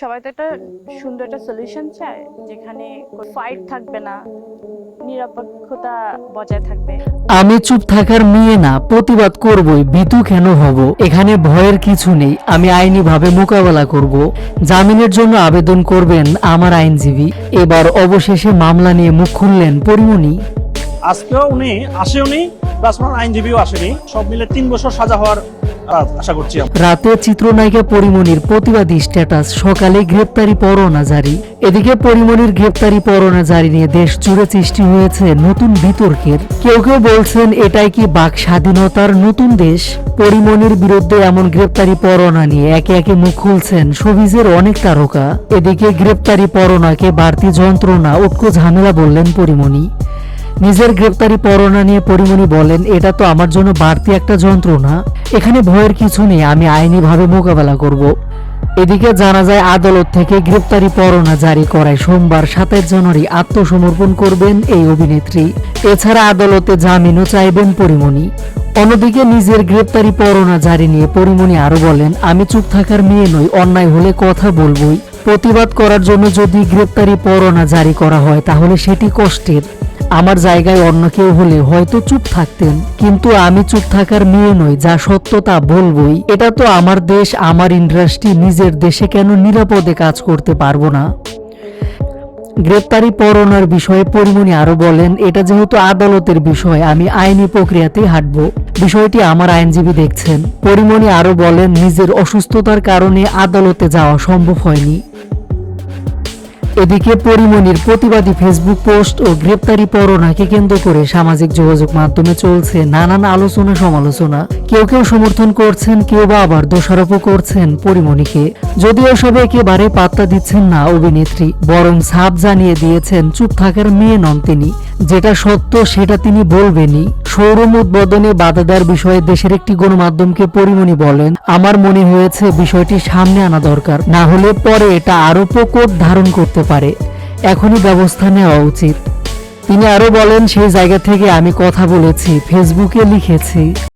সবাই তো একটা সুন্দর একটা সলিউশন চায় যেখানে ফাইট থাকবে না নিরপেক্ষতা বজায় থাকবে। আমি চুপ থাকার মেয়ে না প্রতিবাদ করবই ভীতু কেন হব? এখানে ভয়ের কিছু নেই আমি আইনিভাবে মোকাবেলা করব। জামিনের জন্য আবেদন করবেন আমার আইনজীবী। এবার অবশেষে মামলা নিয়ে মুখ খুললেন পরিমণি। আজকেও উনি আসেওনি প্লাস আইনজীবীও আসেনি। সব মিলে তিন বছর সাজা হওয়ার আশা করছি। রাতে চিত্রনায়িকা পরিমণির প্রতিবাদী স্ট্যাটাস, সকালে গ্রেপ্তারি পরোয়ানা জারি। এদিকে পরিমণির গ্রেপ্তারি পরোয়ানা জারি নিয়ে দেশ জুড়ে সৃষ্টি হয়েছে নতুন বিতর্কের। কেউ কেউ বলছেন, এটাই কি বাক স্বাধীনতার নতুন দেশ? পরিমণির বিরুদ্ধে এমন গ্রেপ্তারি পরোয়ানা নিয়ে একে একে মুখ খুলছেন শোবিজের অনেক তারকা। এদিকে গ্রেপ্তারি পরোয়ানাকে বাড়তি যন্ত্রণা ঐক্য ঝামেলা বললেন পরিমণি নিজের গ্রেপ্তারি পরোয়ানা নিয়ে পরিমণি বলেন, এটা তো আমার জন্য বাড়তি একটা যন্ত্রণা। এখানে ভয়ের কিছু নেই, আমি আইনিভাবে মোকাবেলা করব। এদিকে জানা যায় আদালত থেকে গ্রেপ্তারি পরোয়ানা জারি করায় সোমবার সাতাইশ জানুয়ারি আত্মসমর্পণ করবেন এই অভিনেত্রী। এছাড়া আদালতে জামিনও চাইবেন পরিমণি। অন্যদিকে নিজের গ্রেপ্তারি পরোয়ানা জারি নিয়ে পরিমণি আরও বলেন, আমি চুপ থাকার মেয়ে নই, অন্যায় হলে কথা বলবই। প্রতিবাদ করার জন্য যদি গ্রেপ্তারি পরোয়ানা জারি করা হয়, তাহলে সেটি কষ্টের। আমার জায়গায় অন্য কেউ হলে হয়তো চুপ থাকতেন, কিন্তু আমি চুপ থাকার মেয়ে নই, যা সত্য তা বলবই। এটা তো আমার দেশ, আমার ইন্ডাস্ট্রি নিজের দেশে কেন নিরাপদে কাজ করতে পারব না? গ্রেপ্তারি পরোয়ানার বিষয়ে পরিমণি আরও বলেন, এটা যেহেতু আদালতের বিষয়, আমি আইনি প্রক্রিয়াতেই হাঁটব। বিষয়টি আমার আইনজীবী দেখছেন। পরিমণি আরও বলেন, নিজের অসুস্থতার কারণে আদালতে যাওয়া সম্ভব হয়নি। এদিকে পরিমণির প্রতিবাদী ফেসবুক পোস্ট ও গ্রেপ্তারি পরোয়ানাকে কেন্দ্র করে সামাজিক যোগাযোগ মাধ্যমে চলছে নানান আলোচনা সমালোচনা। কেউ কেউ সমর্থন করছেন, কেউ বা আবার দোষারোপও করছেন পরিমণিকে যদিও সবে একেবারে পাত্তা দিচ্ছেন না অভিনেত্রী, বরং সাপ জানিয়ে দিয়েছেন চুপ থাকার মেয়ে নন তিনি। যেটা সত্য সেটা তিনি বলবেনই। শোরুম উদ্বোধনে বাধা দেওয়ার বিষয়ে দেশের একটি গণমাধ্যমকে পরিমণি বলেন, আমার মনে হয়েছে বিষয়টি সামনে আনা দরকার। না হলে পরে এটা আরও প্রকোপ ধারণ করতে পারে। এখনই ব্যবস্থা নেওয়া উচিত। তিনি আরও বলেন, সেই জায়গা থেকে আমি কথা বলেছি, ফেসবুকে লিখেছি।